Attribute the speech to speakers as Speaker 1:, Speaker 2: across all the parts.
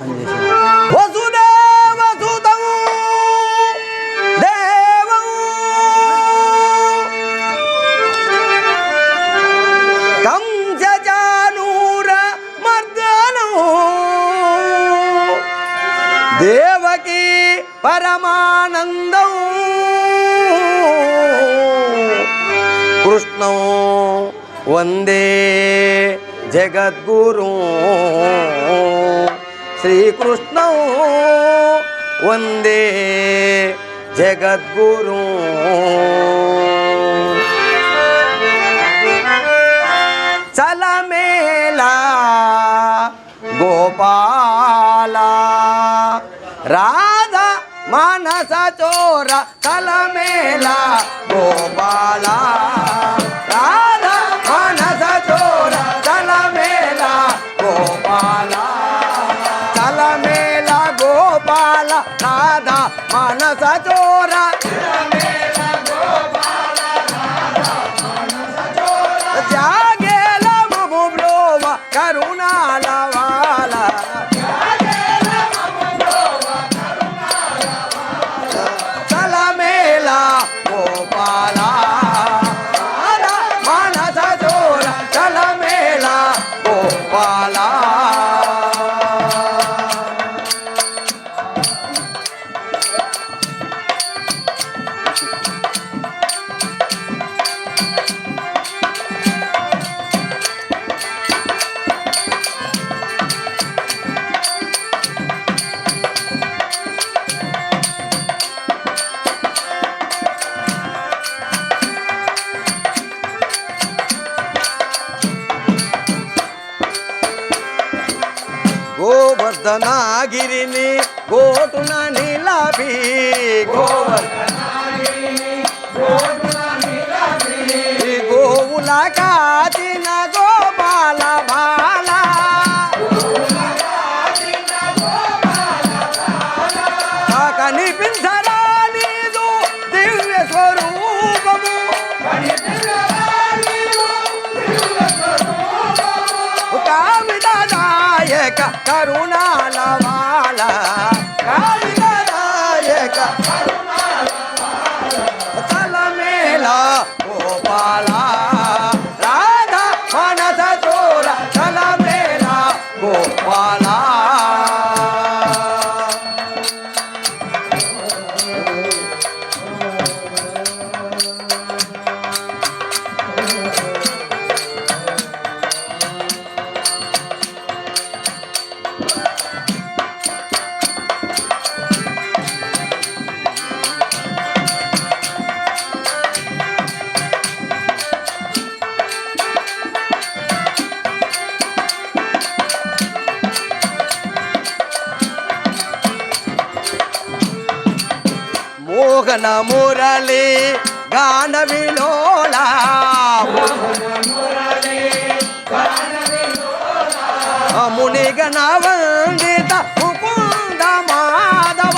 Speaker 1: వసుదేవసుతం దేవం. దేవకి పరమానందం. కృష్ణం వందే జగద్గురు. శ్రీకృష్ణం వందే జగద్గురు చలమేలా గోపాల రాధ మానస చోర చలమేలా గోపాల గోవర్ధనాగిరిని గోటున నిలబి గోవర్ధనాగిరిని గోవుల కాదిన గోపాల బాల. కనిపించ నాయక కరుణాల వాల. కావిదాయక తలమేళ గాన మురళి గాన విలోల. మునిగన వందిత ముకుంద మాధవ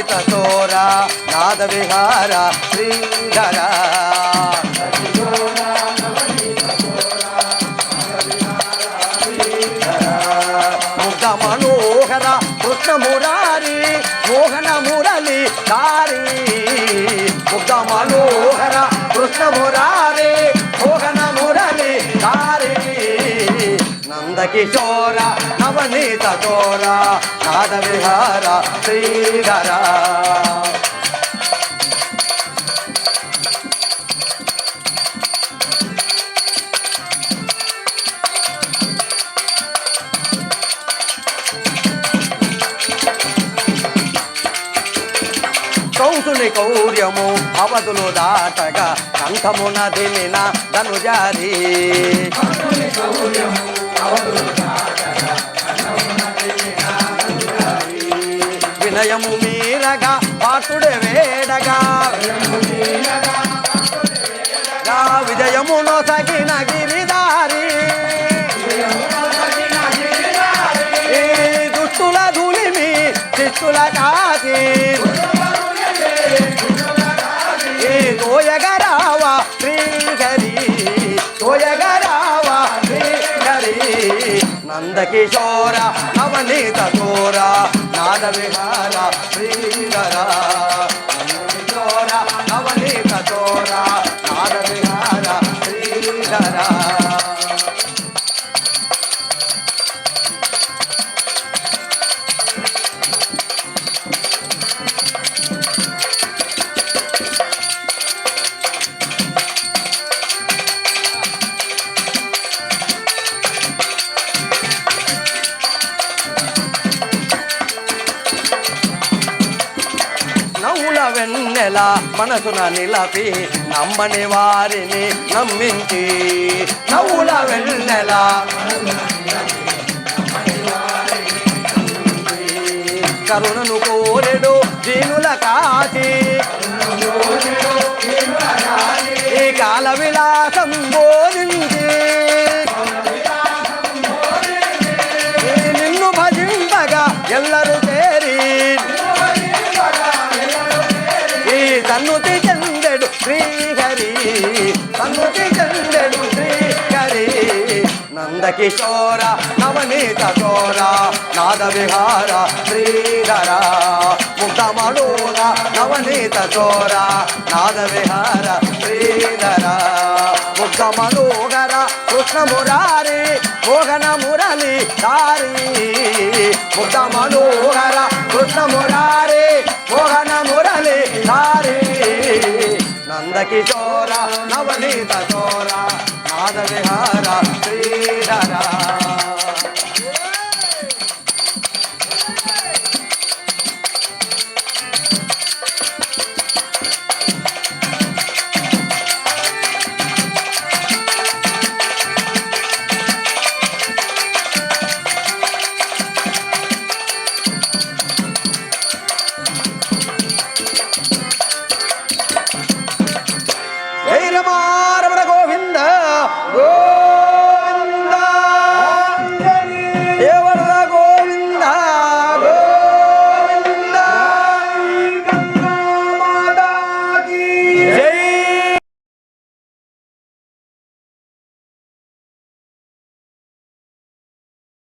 Speaker 1: నాద విహార శ్రీధర. ముగ్ధ మనోహర కృష్ణ మురారి మోహన మురళి కారి ముగ్ధ మనోహర కృష్ణ మురారి మోహన మురళి దారి నందకిశోర నవనీత కోరా నాద విహార శ్రీధర. కంసుని కౌర్యము అవధులు దాటగా కంఠమున దిలిన ధనుజారి కౌర్యము అవధులు దాటగా వినయము మీరగా పాటుడే వేడగా. గా విజయమును సగిన గిరిదారి ఈ దుష్టుల ధూళిమి శిష్టుల కాచి ఈ తోయగరావ శ్రీహరి తోయగరావ శ్రీహరి. నందకిశోర నవనీత చోర నాద విహార శ్రీధరా. నెల మనసున నిలపి నమ్మని వారిని నమ్మించి నవ్వుల వెన్నెల కరుణను కోరెడు దీనుల కాచి ఈ కాల విలాసం బోధించి నందకిశోర నవనీత చోర నాద విహార శ్రీధర ముగ్ధ మనోర నవనీత చోర నాద విహార శ్రీధర. ముగ్ధ మనోహర కృష్ణ మురారి మోహన మురళి దారి ముగ్ధ మనోహర కృష్ణ మురారి మోహన మురళి దారి నందకిశోర నవనీత చోర నాద విహార శ్రీధర.